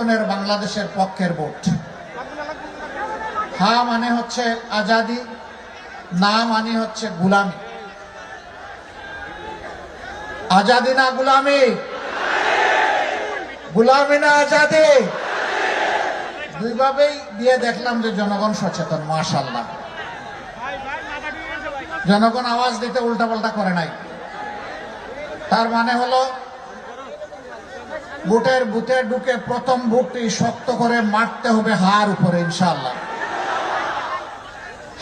পরিবর্তনের বাংলাদেশের পক্ষের ভোট। হা মানে হচ্ছে আজাদি, না মানে হচ্ছে গুলামি। আজাদি না গুলামি? গুলামি না আজাদি? দুইভাবেই দিয়ে দেখলাম যে জনগণ সচেতন মাশাল্লাহ জনগণ আওয়াজ দিতে উল্টাপাল্টা করে নাই। তার মানে হলো বুটের বুথে ঢুকে প্রথম বুটটি শক্ত করে মারতে হবে হার উপরে ইনশাল্লাহ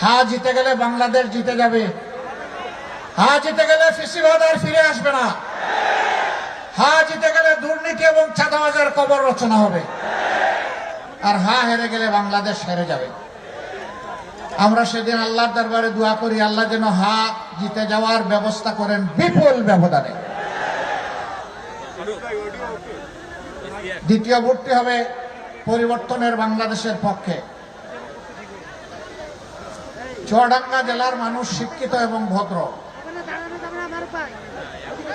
হা জিতে গেলে বাংলাদেশ জিতে যাবে। হা জিতে গেলে ফিসিবাদ আর ফিরে আসবে না। হা জিতে গেলে দুর্নীতি এবং চাঁদাবাজের কবর রচনা হবে। আর হা হেরে গেলে বাংলাদেশ হেরে যাবে। আমরা সেদিন আল্লাহর দরবারে দোয়া করি, আল্লাহ যেন হা জিতে যাওয়ার ব্যবস্থা করেন বিপুল ব্যবধানে। দ্বিতীয় ভোটটি হবে পরিবর্তনের বাংলাদেশের পক্ষে। চুয়াডাঙ্গা জেলার মানুষ শিক্ষিত এবং ভদ্র।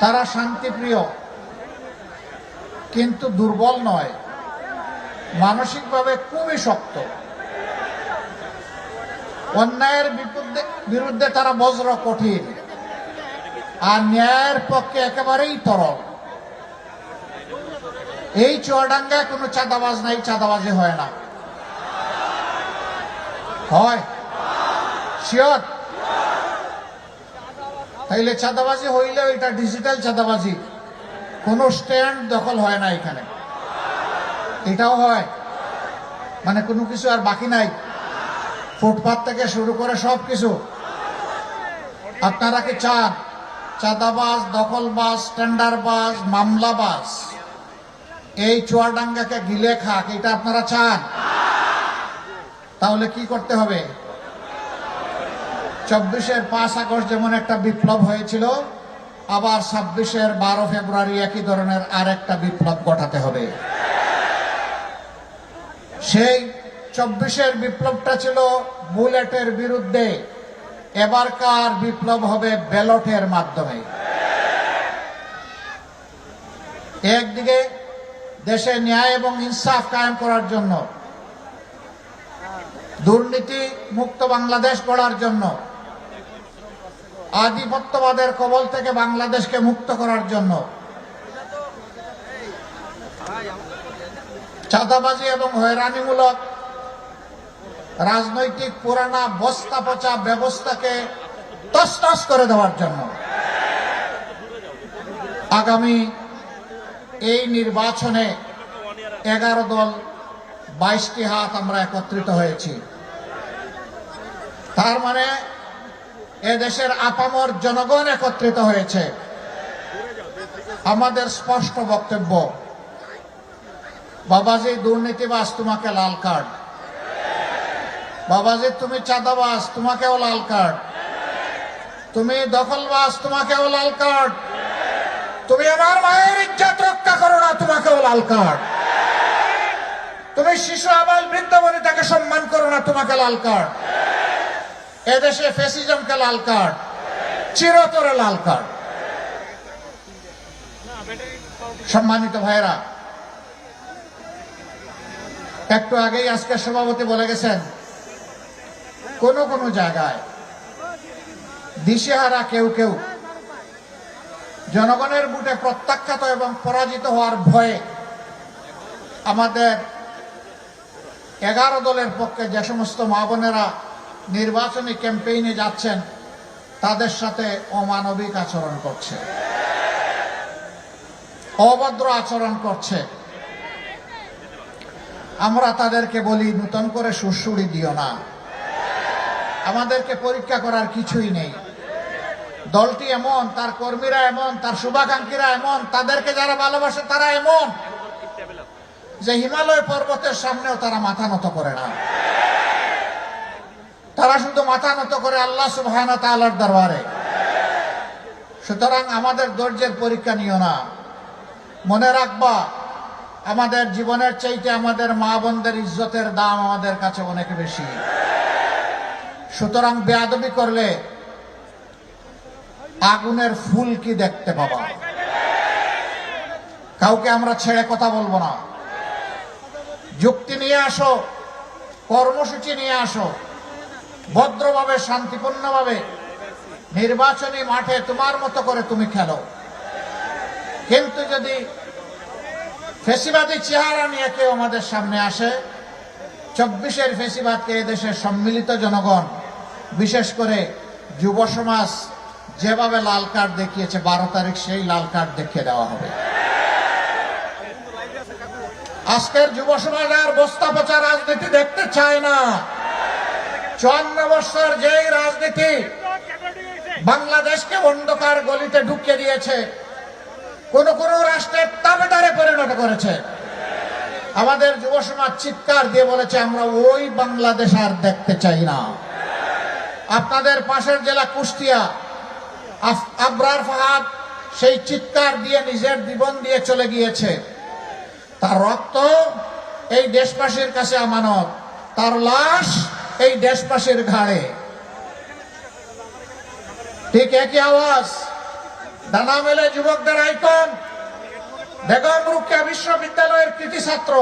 তারা শান্তিপ্রিয়, কিন্তু দুর্বল নয়। মানসিকভাবে খুবই শক্ত। অন্যায়ের বিরুদ্ধে তারা বজ্র, কঠিন। আর ন্যায়ের পক্ষে একেবারেই তরল। এই চুয়াডাঙ্গায় কোনো চাঁদাবাজ নাই, চাঁদাবাজি হয় না। হয়? শিওর তাইলে চাঁদাবাজি হইলে এটা ডিজিটাল চাঁদাবাজি। কোনো স্ট্যান্ড দখল হয় না এখানে। এটাও হয়। মানে কোনো কিছু আর বাকি নাই। ফুটপাত থেকে শুরু করে সব কিছু আপনারা কি চান? চাঁদাবাজ, দখলবাজ টেন্ডারবাজ মামলাবাজ? এই চুয়াডাঙ্গাকে গিলে খাক, এটা আপনারা চান? তাহলে কি করতে হবে? চব্বিশের পাঁচ আগস্ট যেমন একটা বিপ্লব হয়েছিল, আবার ছাব্বিশের বারো ফেব্রুয়ারি একই ধরনের আরেকটা বিপ্লব ঘটাতে হবে। সেই চব্বিশের বিপ্লবটা ছিল বুলেটের বিরুদ্ধে। এবারকার বিপ্লব হবে ব্যালটের মাধ্যমে। একদিকে দেশে ন্যায় এবং ইনসাফ কায়েম করার জন্য, দুর্নীতি মুক্ত বাংলাদেশ গড়ার জন্য, আধিপত্যবাদের কবল থেকে বাংলাদেশকে মুক্ত করার জন্য, চাঁদাবাজি এবং হয়রানিমূলক রাজনৈতিক পুরানা বস্তা পচা ব্যবস্থাকে তসতস করে দেওয়ার জন্য, আগামী এই নির্বাচনে এগারো দল, বাইশটি হাত আমরা একত্রিত হয়েছি। তার মানে এদেশের আপামর জনগণ একত্রিত হয়েছে। আমাদের স্পষ্ট বক্তব্য, বাবাজি দুর্নীতিবাস তোমাকে লাল কার্ড। বাবাজি, তুমি চাঁদাবাস তোমাকেও লাল কার্ড। তুমি দখলবাস তোমাকেও লাল কার্ড। তুমি আমার মায়ের ইজ্জত রক্ষা করো না তোমাকেও লাল কার্ড। তুমি শিশু, আবাল, বৃদ্ধ বনিতাকে সম্মান করো না, তোমাকে লাল কার্ড। এদেশে ফেসিজমকে লাল কার্ড, চিরতরে লাল কার্ড। সম্মানিত ভাইরা একটু আগেই আজকের সভাপতি বলে গেছেন, কোন কোন জায়গায় দিশেহারা কেউ কেউ জনগণের বুটে প্রত্যাখ্যাত এবং পরাজিত হওয়ার ভয়ে আমাদের এগারো দলের পক্ষে যে সমস্ত মা বোনেরা নির্বাচনী ক্যাম্পেইনে যাচ্ছেন, তাদের সাথে অমানবিক আচরণ করছে। অভদ্র আচরণ করছে। আমরা তাদেরকে বলি, নূতন করে সুরসুরি দিও না। আমাদেরকে পরীক্ষা করার কিছুই নেই। দলটি এমন, তার কর্মীরা এমন, তার শুভাকাঙ্ক্ষীরা এমন, তাদেরকে যারা ভালোবাসে তারা এমন। যে হিমালয় পর্বতের সামনেও তারা মাথা নত করে না। তারা শুধু মাথা নত করে আল্লাহ সুবহানা দরবারে। সুতরাং আমাদের ধৈর্যের পরীক্ষা নিও না। মনে রাখবা, আমাদের জীবনের চাইতে আমাদের মা বোনদের ইজ্জতের দাম আমাদের কাছে অনেক বেশি। সুতরাং বেয়াদবি করলে আগুনের ফুল কি দেখতে পাবা? কাউকে আমরা ছেড়ে কথা বলব না। যুক্তি নিয়ে আসো, কর্মসূচি নিয়ে আসো, ভদ্রভাবে, শান্তিপূর্ণভাবে, নির্বাচনী মাঠে তোমার মতো করে তুমি খেলো। কিন্তু যদি ফেসিবাদী চেহারা নিয়ে কেউ আমাদের সামনে আসে, চব্বিশের ফেসিবাদকে এদেশের সম্মিলিত জনগণ, বিশেষ করে যুব সমাজ যেভাবে লাল কার্ড দেখিয়েছে, বারো তারিখ সেই লাল কার্ড দেখিয়ে দেওয়া হবে। আজকের যুব সমাজ আর বস্তা পচা রাজনীতি দেখতে চায় না। চুয়ান্ন বছর যেই রাজনীতি বাংলাদেশকে অন্ধকার গলিতে ঢুকিয়ে দিয়েছে, কোন কোন রাষ্ট্রের তাবেদারে পরিণত করেছে। আমাদের যুব সমাজ চিৎকার দিয়ে বলেছে, আমরা ওই বাংলাদেশ আর দেখতে চাই না। আপনাদের পাশের জেলা কুষ্টিয়া আবরার ফাহাদ সেই চিৎকার দিয়ে নিজের জীবন দিয়ে চলে গিয়েছে। তার রক্ত এই দেশবাসীর কাছে আমানত। তার লাশ এই দেশবাসীর ঘাড়ে। ঠিক একই আওয়াজ। ডানা মেলে যুবকদের আইকন। বেগম রুকিয়া বিশ্ববিদ্যালয়ের কৃতি ছাত্র।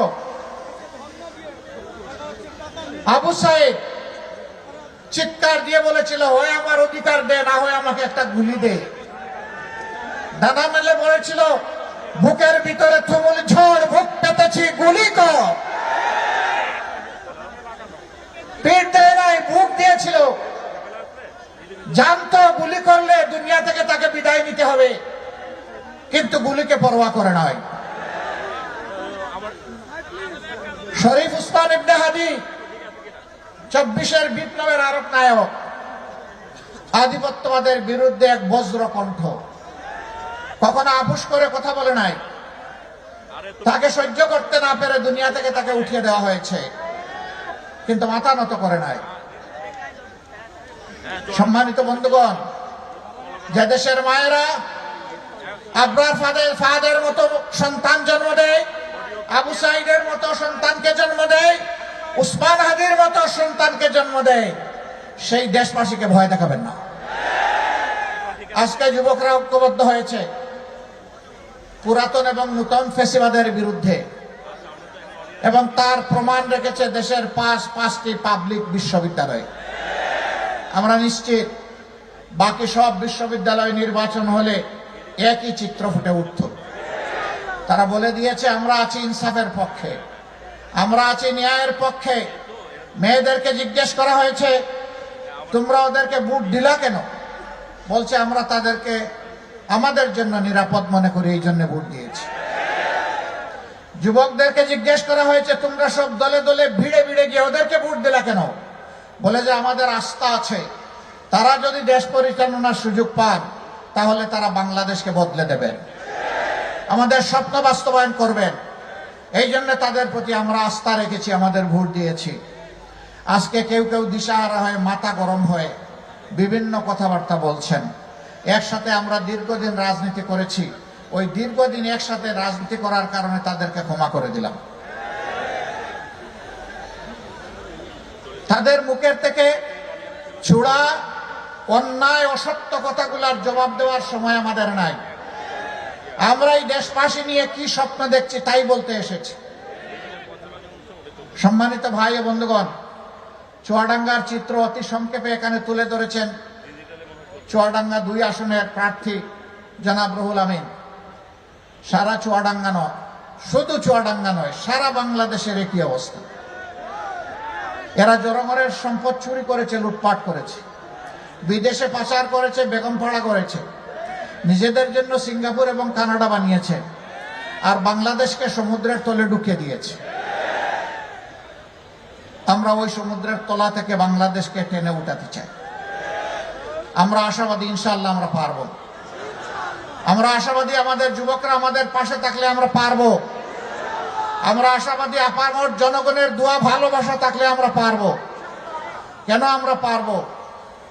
আবু সাইদ চিৎকার দিয়ে বলেছিল হয় আমার অধিকার দে, না হয় আমাকে একটা গুলি দে। দাদা মেলে বলেছিল, বুকের ভিতরে তুমুল ঝড়, বুক পেতেছি, গুলি কর। দিয়েছিল, জানতো, গুলি করলে দুনিয়া থেকে তাকে বিদায় নিতে হবে, কিন্তু গুলিকে পরোয়া করে নয়। শরীফ উসমান ইবনে হাদি চব্বিশের বিপ্লবের আরব নায়ক। আধিপত্যবাদের বিরুদ্ধে এক বজ্র কণ্ঠ। কখনো আপুস করে কথা বলে নাই। তাকে সহ্য করতে না পেরে দুনিয়া থেকে তাকে উঠিয়ে দেওয়া হয়েছে। কিন্তু মাথা নত করে নাই। সম্মানিত বন্ধুগণ, যে দেশের মায়েরা আবরার ফাদের ফাদের মতো সন্তান জন্ম দেয়, আবু সাইদের মতো সন্তানকে জন্ম দেয় উসমান হাদির মতো সন্তানকে জন্ম দেয়, সেই দেশবাসীকে ভয় দেখাবেন না। আজকে যুবকরা ঐক্যবদ্ধ হয়েছে। পুরাতন এবং নূতন ফেসিবাদের বিরুদ্ধে। এবং তার প্রমাণ রেখেছে দেশের পাঁচ, পাঁচটি পাবলিক বিশ্ববিদ্যালয়। আমরা নিশ্চিত, বাকি সব বিশ্ববিদ্যালয় নির্বাচন হলে একই চিত্র ফুটে উঠত। তারা বলে দিয়েছে, আমরা আছি ইনসাফের পক্ষে। আমরা আছি ন্যায়ের পক্ষে। মেয়েদেরকে জিজ্ঞেস করা হয়েছে, তোমরা ওদেরকে বুট দিলা কেন? বলছে, আমরা তাদেরকে আমাদের জন্য নিরাপদ মনে করি, এই জন্য ভোট দিয়েছি। যুবকদেরকে জিজ্ঞেস করা হয়েছে, তোমরা সব দলে দলে ভিড়ে ভিড়ে গিয়ে ওদেরকে ভোট দিলা কেন? বলে যে, আমাদের আস্থা আছে। তারা যদি দেশ পরিচালনার সুযোগ পান, তাহলে তারা বাংলাদেশকে বদলে দেবেন। আমাদের স্বপ্ন বাস্তবায়ন করবেন। এই জন্য তাদের প্রতি আমরা আস্থা রেখেছি, আমাদের ভোট দিয়েছি। আজকে কেউ কেউ দিশাহারা হয়ে মাথা গরম হয়ে বিভিন্ন কথাবার্তা বলছেন। একসাথে আমরা দীর্ঘদিন রাজনীতি করেছি। ওই দীর্ঘদিন একসাথে রাজনীতি করার কারণে তাদেরকে ক্ষমা করে দিলাম। তাদের মুখের থেকে চূড়া অন্যায়, অসত্য কথাগুলার জবাব দেওয়ার সময় আমাদের নাই। আমরা এই দেশবাসী নিয়ে কি স্বপ্ন দেখছি তাই বলতে এসেছি। সম্মানিত ভাই ও বন্ধুগণ, চুয়াডাঙ্গার চিত্র অতি সংক্ষেপে এখানে তুলে ধরেছেন চুয়াডাঙ্গা দুই আসনের প্রার্থী জনাব রুহুল আমিন। সারা চুয়াডাঙ্গা নয়, শুধু চুয়াডাঙ্গা নয়, সারা বাংলাদেশের একই অবস্থা। এরা জনগণের সম্পদ চুরি করেছে, লুটপাট করেছে, বিদেশে পাচার করেছে, বেগম পাড়া করেছে। নিজেদের জন্য সিঙ্গাপুর এবং কানাডা বানিয়েছে আর বাংলাদেশকে সমুদ্রের তলে ঢুকিয়ে দিয়েছে। আমরা ওই সমুদ্রের তলা থেকে বাংলাদেশকে টেনে উঠাতে চাই। আমরা আশাবাদী ইনশাল্লাহ আমরা পারব। আমরা আশাবাদী আমাদের যুবকরা আমাদের পাশে থাকলে আমরা পারব। আমরা আশাবাদী আপামর জনগণের দোয়া, ভালোবাসা থাকলে আমরা পারব। কেন আমরা পারব?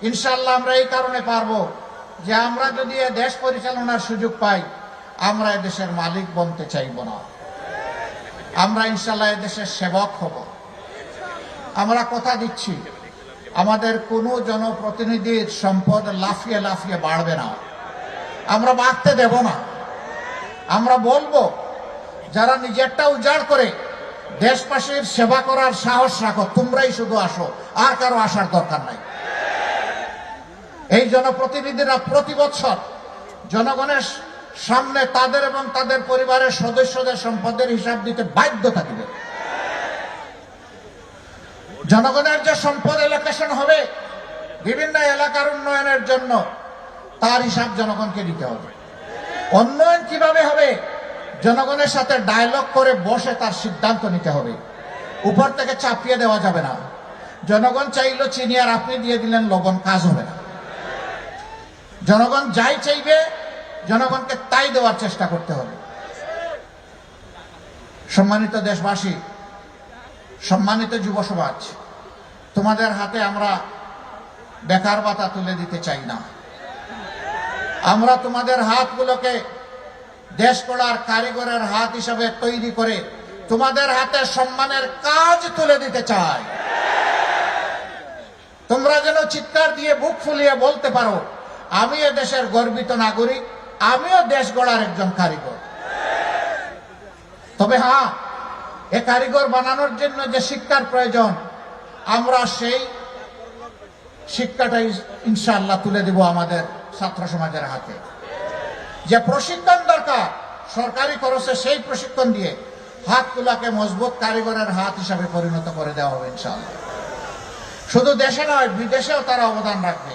ইনশাল্লাহ আমরা এই কারণে পারব। যে আমরা যদি এ দেশ পরিচালনার সুযোগ পাই, আমরা দেশের মালিক বনতে চাইব না। আমরা ইনশাল্লাহ দেশের সেবক হব। আমরা কথা দিচ্ছি, আমাদের কোনো জনপ্রতিনিধির সম্পদ লাফিয়ে লাফিয়ে বাড়বে না। আমরা বাড়তে দেব না। আমরা বলব, যারা নিজেরটা উজাড় করে দেশবাসীর সেবা করার সাহস রাখো, তোমরাই শুধু আসো, আর কারও আসার দরকার নাই। এই জনপ্রতিনিধিরা প্রতি বছর জনগণের সামনে তাদের এবং তাদের পরিবারের সদস্যদের সম্পদের হিসাব দিতে বাধ্য থাকবে। জনগণের যে সম্পদ এলোকেশন হবে, বিভিন্ন এলাকার উন্নয়নের জন্য তার হিসাব জনগণকে দিতে হবে। উন্নয়ন কীভাবে হবে? জনগণের সাথে ডায়লগ করে বসে তার সিদ্ধান্ত নিতে হবে। উপর থেকে চাপিয়ে দেওয়া যাবে না। জনগণ চাইলো চিনি আর আপনি দিয়ে দিলেন, লবণ, কাজ হবে না। জনগণ যাই চাইবে, জনগণকে তাই দেওয়ার চেষ্টা করতে হবে। সম্মানিত দেশবাসী, সম্মানিত যুব সমাজ, তোমাদের হাতে আমরা বেকার ভাতা তুলে দিতে চাই না। আমরা তোমাদের হাতগুলোকে দেশ গড়ার কারিগরের হাত হিসাবে তৈরি করে তোমাদের হাতে সম্মানের কাজ তুলে দিতে চাই। তোমরা যেন চিৎকার দিয়ে বুক ফুলিয়ে বলতে পারো আমি এ দেশের গর্বিত নাগরিক, আমিও দেশ গড়ার একজন কারিগর। তবে হ্যাঁ এ কারিগর বানানোর জন্য যে শিক্ষার প্রয়োজন, আমরা সেই শিক্ষাটাই ইনশাআল্লাহ তুলে দিব আমাদের ছাত্র সমাজের হাতে। যে প্রশিক্ষণ দরকার, সরকারি খরচে সেই প্রশিক্ষণ দিয়ে হাতগুলাকে মজবুত কারিগরের হাত হিসাবে পরিণত করে দেওয়া হবে ইনশাআল্লাহ। শুধু দেশে নয়, বিদেশেও তারা অবদান রাখবে।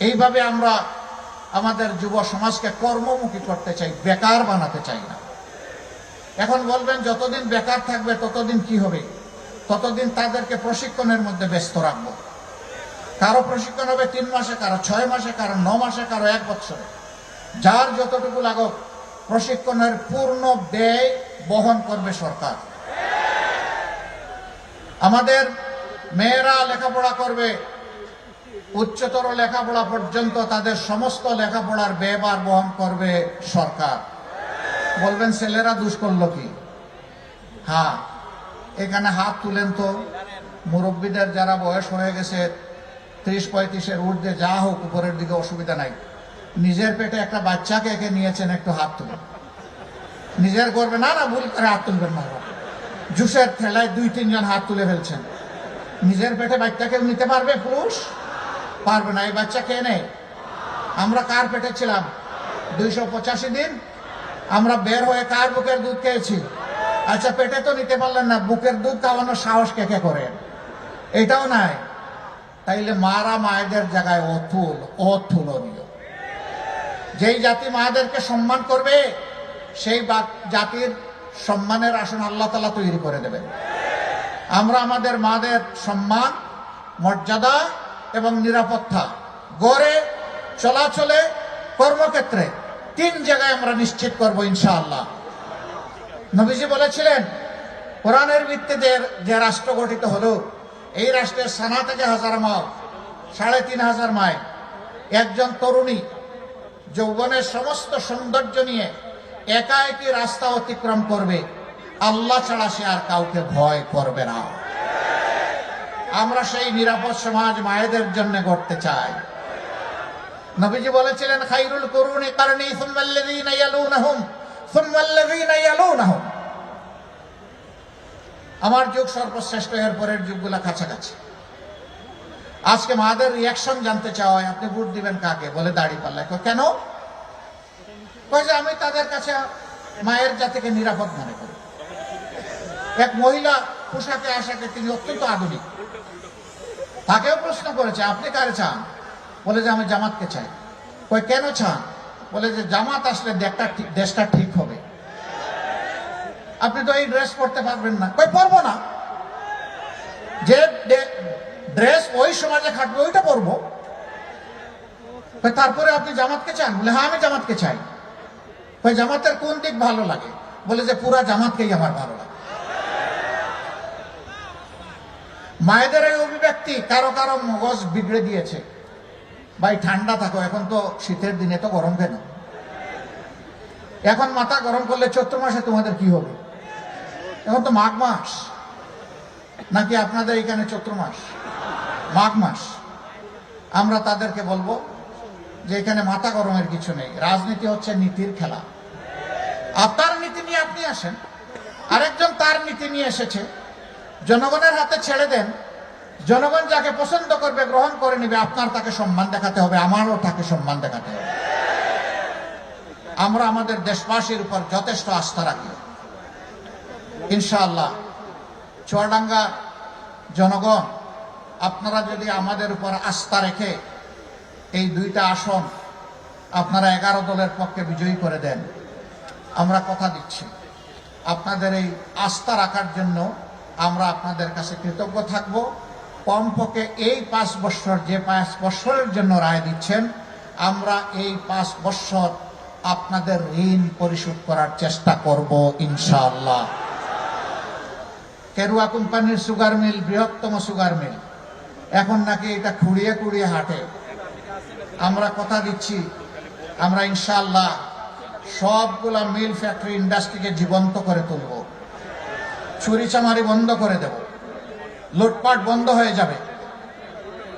এইভাবে আমরা আমাদের যুব সমাজকে কর্মমুখী করতে চাই, বেকার বানাতে চাই না। এখন বলবেন, যতদিন বেকার থাকবে ততদিন কি হবে? ততদিন তাদেরকে প্রশিক্ষণের মধ্যে ব্যস্ত রাখব। কারও প্রশিক্ষণ হবে তিন মাসে, কারও ছয় মাসে, কারও ন মাসে, কারও এক বছরে। যার যতটুকু লাগুক, প্রশিক্ষণের পূর্ণ ব্যয় বহন করবে সরকার। আমাদের মেয়েরা লেখাপড়া করবে উচ্চতর লেখাপড়া পর্যন্ত তাদের সমস্ত লেখাপড়ার ব্যয়বার বহন করবে সরকার। বলবেন, ছেলেরা দুষ কি? হ্যাঁ এখানে হাত তুলেন তো। মুরব্বীদের যারা বয়স হয়ে গেছে, ত্রিশ পঁয়ত্রিশের ঊর্ধ্বে যা হোক, উপরের দিকে অসুবিধা নাই। নিজের পেটে একটা বাচ্চাকে একে নিয়েছেন, একটু হাত তুলেন। নিজের করবে না না, ভুল করে হাত তুলবেন না। জুসের ঠেলায় দুই, তিনজন হাত তুলে ফেলছেন। নিজের পেটে বাচ্চাকে নিতে পারবে পুরুষ? পারবে না, এই বাচ্চা কে নেই? আমরা কার পেটে ছিলাম? দুইশো পঁচাশি দিন আমরা বের হয়ে কার বুকের দুধ খেয়েছি? আচ্ছা পেটে তো নিতে পারলেন না, বুকের দুধ খাওয়ানোর সাহস কে কে করেন এটাও নাই। তাইলে মারা মায়েদের জায়গায় অথুল অথুলনীয় যেই জাতি মায়েদেরকে সম্মান করবে, সেই জাতির সম্মানের আসন আল্লাহ তালা তৈরি করে দেবেন। আমরা আমাদের মাদের সম্মান, মর্যাদা এবং নিরাপত্তা। গড়ে, চলাচলে, কর্মক্ষেত্রে তিন জায়গায় আমরা নিশ্চিত করব ইনশাআল্লাহ। নবীজি বলেছিলেন, কোরআনের ভিত্তিতে যে রাষ্ট্র গঠিত হলো, এই রাষ্ট্রের সানা থেকে হাজার মাইল, সাড়ে তিন হাজার মাইল। একজন তরুণী যৌবনের সমস্ত সৌন্দর্য নিয়ে একা একই রাস্তা অতিক্রম করবে। আল্লাহ ছাড়া সে আর কাউকে ভয় করবে না। আমরা সেই নিরাপদ সমাজ মায়েদের জন্য গড়তে চাই। নবীজি বলেছিলেন, খাইরুল করুনি কারণী সুম্মাল্লাযীনা ইয়ালুনাহুম সুম্মাল্লাযীনা ইয়ালুনাহুম। আমার যুগ সর্বশ্রেষ্ঠ, এর পরের যুগগুলা কাছাকাছি। আজকে মাদের রিয়াকশন জানতে চাওয়া হয় আপনি ভোট দিবেন কাকে? বলে দাড়ি পাল্লায়। কেন? যে, আমি তাদের কাছে মায়ের জাতিকে নিরাপদ মনে করি। এক মহিলা পোশাকে আশাকে তিনি অত্যন্ত আধুনিক। তাকেও প্রশ্ন করেছে, আপনি কারে চান? বলে যে, আমি জামাতকে চাই। কই কেন চান? বলে যে, জামাত আসলে দেশটা ঠিক- হবে। আপনি তো এই ড্রেস পরতে পারবেন না। কই পরবো না। যে ড্রেস ওই সমাজে খাটবে, ওইটা পরবো। তারপরে আপনি জামাতকে চান? বলে হ্যাঁ আমি জামাতকে চাই। জামাতের কোন দিক ভালো লাগে? বলে যে, পুরা জামাতকেই আমার ভালো লাগে। মায়েদের এই অভিব্যক্তি কারও কারও মগজ বিগড়ে দিয়েছে। ভাই, ঠান্ডা থাকো, এখন তো শীতের দিনে তো গরম কেন? এখন মাথা গরম করলে চৈত্র মাসে তোমাদের কি হবে? এখন তো মাঘ মাস। নাকি আপনাদের এখানে চৈত্র মাস? মাঘ মাস। আমরা তাদেরকে বলব যে এখানে মাথা গরমের কিছু নেই। রাজনীতি হচ্ছে নীতির খেলা। আপনার নীতি নিয়ে আপনি আসেন। আরেকজন তার নীতি নিয়ে এসেছে। জনগণের হাতে ছেড়ে দেন। জনগণ যাকে পছন্দ করবে, গ্রহণ করে নেবে। আপনার তাকে সম্মান দেখাতে হবে, আমারও তাকে সম্মান দেখাতে হবে। আমরা আমাদের দেশবাসীর উপর যথেষ্ট আস্থা রাখি। ইনশাআল্লাহ, চুয়াডাঙ্গা জনগণ, আপনারা যদি আমাদের উপর আস্থা রেখে এই দুইটা আসন আপনারা এগারো দলের পক্ষে বিজয়ী করে দেন, আমরা কথা দিচ্ছি। আপনাদের এই আস্থা রাখার জন্য আমরা আপনাদের কাছে কৃতজ্ঞ থাকব। কমপক্ষে এই পাঁচ বছর, যে পাঁচ বছরের জন্য রায় দিচ্ছেন, আমরা এই পাঁচ বছর আপনাদের ঋণ পরিশোধ করার চেষ্টা করব, ইনশাআল্লাহ। কেরুয়া কোম্পানির সুগার মিল, বৃহত্তম সুগার মিল। এখন নাকি এটা খুঁড়িয়ে খুঁড়িয়ে হাঁটে। আমরা কথা দিচ্ছি, আমরা ইনশাআল্লাহ সবগুলা মিল ফ্যাক্টরি ইন্ডাস্ট্রিকে জীবন্ত করে তুলব। চুরি চামারি বন্ধ করে দেব। লুটপাট বন্ধ হয়ে যাবে।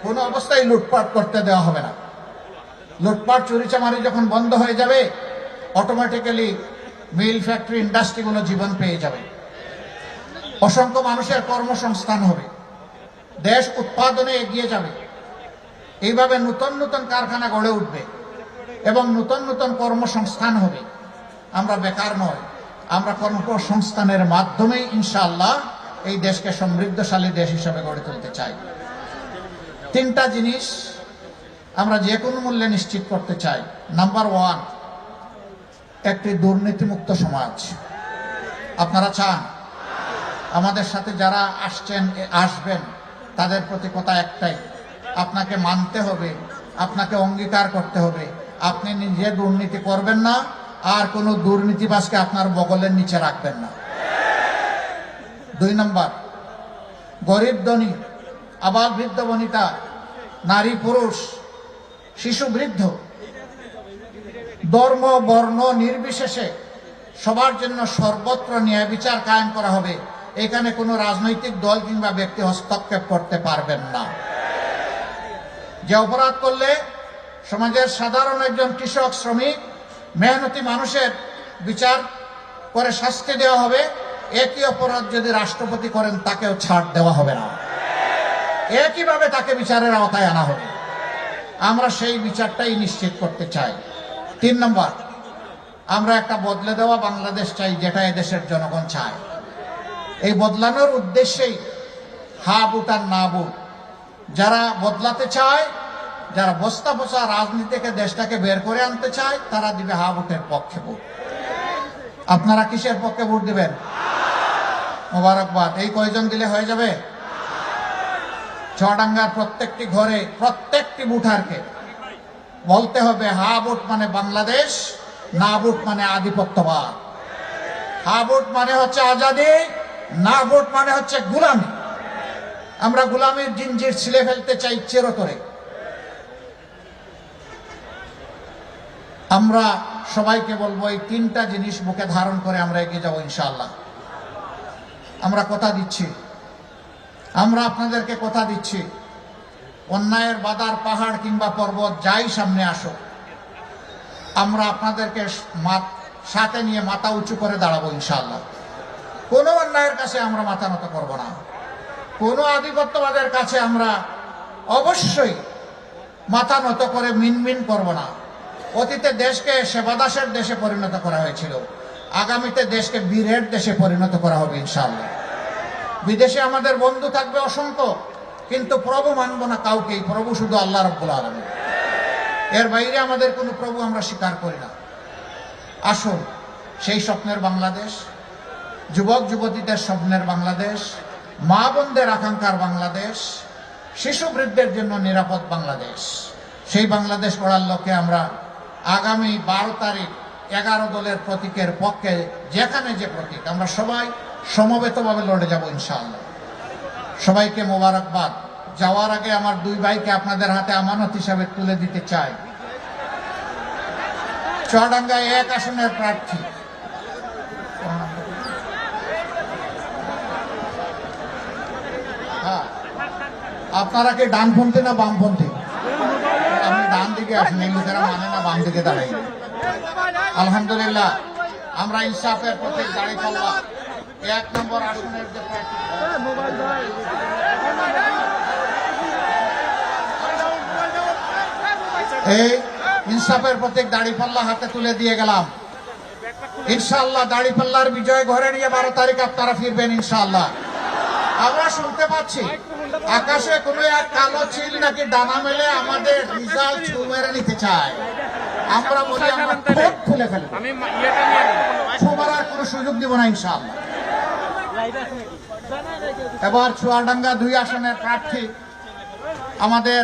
কোনো অবস্থায় লুটপাট করতে দেওয়া হবে না। লুটপাট চুরি চামারি যখন বন্ধ হয়ে যাবে অটোমেটিক্যালি মিল ফ্যাক্টরি ইন্ডাস্ট্রিগুলো জীবন পেয়ে যাবে। অসংখ্য মানুষের কর্মসংস্থান হবে। দেশ উৎপাদনে এগিয়ে যাবে। এইভাবে নতুন নতুন কারখানা গড়ে উঠবে এবং নতুন নতুন কর্মসংস্থান হবে। আমরা বেকার নয়। আমরা কর্মসংস্থানের মাধ্যমেই ইনশাআল্লাহ এই দেশকে সমৃদ্ধশালী দেশ হিসেবে গড়ে তুলতে চাই। তিনটা জিনিস আমরা যে কোনো মূল্যে নিশ্চিত করতে চাই। নাম্বার ওয়ান একটি দুর্নীতিমুক্ত সমাজ। আপনারা চান? আমাদের সাথে যারা আসছেন, আসবেন, তাদের প্রতি কথা একটাই। আপনাকে মানতে হবে, আপনাকে অঙ্গীকার করতে হবে। আপনি নিজে দুর্নীতি করবেন না আর কোনো দুর্নীতিবাসকে আপনার বগলের নিচে রাখবেন না। দুই নম্বর, গরিব ধনী, আবাল বৃদ্ধ বনিতা, নারী পুরুষ, শিশু বৃদ্ধ, ধর্ম, বর্ণ নির্বিশেষে সবার জন্য সর্বত্র ন্যায় বিচার কায়েম করা হবে। এখানে কোনো রাজনৈতিক দল কিংবা ব্যক্তি হস্তক্ষেপ করতে পারবেন না। যে অপরাধ করলে সমাজের সাধারণ একজন কৃষক, শ্রমিক মেহনতি মানুষের বিচার করে শাস্তি দেওয়া হবে। একই অপরাধ যদি রাষ্ট্রপতি করেন, তাকেও ছাড় দেওয়া হবে না। একইভাবে তাকে বিচারের আওতায় আনা হবে। আমরা সেই বিচারটাই নিশ্চিত করতে চাই। তিন নম্বর, আমরা একটা বদলে দেওয়া বাংলাদেশ চাই, যেটা এদেশের জনগণ চায়। এই বদলানোর উদ্দেশ্যেই হা বুট আর না বুট যারা বদলাতে চায় যারা বস্তা বসা রাজনীতি থেকে দেশটাকে বের করে আনতে চায়, তারা দিবে হা বুটের পক্ষে ভোট। আপনারা কিসের পক্ষে ভোট দিবেন? মোবারকবাদ। এই কয়জন দিলে হয়ে যাবে? চুয়াডাঙ্গার প্রত্যেকটি ঘরে প্রত্যেকটি বুঠারকে বলতে হবে, হা ভোট মানে বাংলাদেশ, না ভোট মানে আধিপত্যবাদ। হা ভোট মানে হচ্ছে আজাদি, না ভোট মানে হচ্ছে গুলামি। আমরা গুলামির জিনজির ছিলে ফেলতে চাই চিরতরে। আমরা সবাইকে বলব, এই তিনটা জিনিস বুকে ধারণ করে আমরা এগিয়ে যাব ইনশাল্লাহ আমরা কথা দিচ্ছি। আমরা আপনাদেরকে কথা দিচ্ছি। অন্যায়ের বাদার পাহাড় কিংবা পর্বত যাই সামনে আসো আমরা আপনাদেরকে সাথে নিয়ে মাথা উঁচু করে দাঁড়াবো ইনশাল্লাহ কোনো অন্যায়ের কাছে আমরা মাথা নত করব না। কোনো আধিপত্যবাদের কাছে আমরা অবশ্যই মাথা নত করে মিনমিন করব না। অতীতে দেশকে সেবাদাসের দেশে পরিণত করা হয়েছিল। আগামীতে দেশকে বীরের দেশে পরিণত করা হবে ইনশাআল্লাহ। বিদেশে আমাদের বন্ধু থাকবে অসংখ্য, কিন্তু প্রভু মানব না কাউকেই, প্রভু শুধু আল্লাহ রব্বুল আলমী এর বাইরে আমাদের কোনো প্রভু আমরা স্বীকার করি না। আসুন, সেই স্বপ্নের বাংলাদেশ, যুবক যুবতীদের স্বপ্নের বাংলাদেশ, মা বোনদের আকাঙ্ক্ষার বাংলাদেশ, শিশু বৃদ্ধের জন্য নিরাপদ বাংলাদেশ। সেই বাংলাদেশ গড়ার লক্ষ্যে আমরা আগামী বারো তারিখ এগারো দলের প্রতীকের পক্ষে যেখানে যে প্রতীক, আমরা সবাই সমবেতভাবে লড়ে যাব ইনশাআল্লাহ। সবাইকে মোবারকবাদ। যাওয়ার আগে আমার দুই ভাইকে আপনাদের হাতে আমানত হিসাবে তুলে দিতে চাই। চুয়াডাঙ্গায় এক আসনের প্রার্থী। হ্যাঁ। আপনারা কি ডানপন্থী না বামপন্থী? আপনি ডান দিকে আসেন মানে না বাম দিকে দাঁড়াই আলহামদুলিল্লাহ, আমরা ইনসাফের প্রতীক দাঁড়িয়ে পাল্লা এক নম্বর আসনের যে এই ইনসাফের দাড়িপাল্লা হাতে তুলে দিয়ে গেলাম। ইনশাআল্লাহ দাড়িপাল্লার বিজয় ঘরে নিয়ে বারো তারিখ আপনারা ফিরবেন ইনশাআল্লাহ। আমরা শুনতে পাচ্ছি। আকাশে কোনো এক কালো চিল নাকি ডানা মেলে আমাদের রিজাল্ট ছু মেরে নিতে চায়। আমরা বলি আমরা ঠোঁট খুলে ফেলব। ছু মারার কোনো সুযোগ দিব না ইনশাআল্লাহ। এবার চুয়াডাঙ্গা দুই আসনের প্রার্থী আমাদের